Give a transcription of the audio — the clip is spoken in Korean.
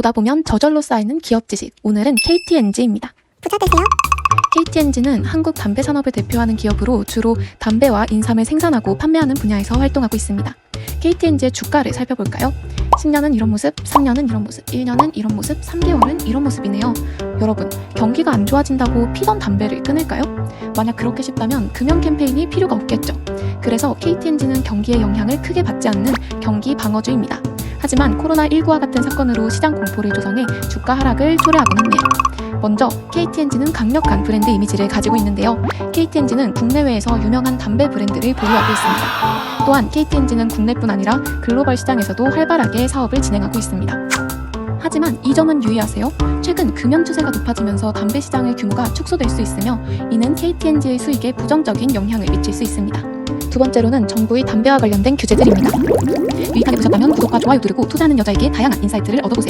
보다 보면 저절로 쌓이는 기업 지식. 오늘은 KTNG입니다. 부자 되세요. KTNG는 한국 담배 산업을 대표하는 기업으로 주로 담배와 인삼을 생산하고 판매하는 분야에서 활동하고 있습니다. KTNG의 주가를 살펴볼까요? 10년은 이런 모습, 3년은 이런 모습, 1년은 이런 모습, 3개월은 이런 모습이네요. 여러분, 경기가 안 좋아진다고 피던 담배를 끊을까요? 만약 그렇게 싶다면 금연 캠페인이 필요가 없겠죠. 그래서 KTNG는 경기의 영향을 크게 받지 않는 경기 방어주입니다. 하지만 코로나19와 같은 사건으로 시장 공포를 조성해 주가 하락을 초래하곤 했네요. 먼저 KTNG는 강력한 브랜드 이미지를 가지고 있는데요. KTNG는 국내외에서 유명한 담배 브랜드를 보유하고 있습니다. 또한 KTNG는 국내뿐 아니라 글로벌 시장에서도 활발하게 사업을 진행하고 있습니다. 하지만 이 점은 유의하세요. 최근 금연 추세가 높아지면서 담배 시장의 규모가 축소될 수 있으며 이는 KTNG의 수익에 부정적인 영향을 미칠 수 있습니다. 두 번째로는 정부의 담배와 관련된 규제들입니다. 유익하게 보셨다면 구독과 좋아요 누르고 투자하는 여자에게 다양한 인사이트를 얻어보세요.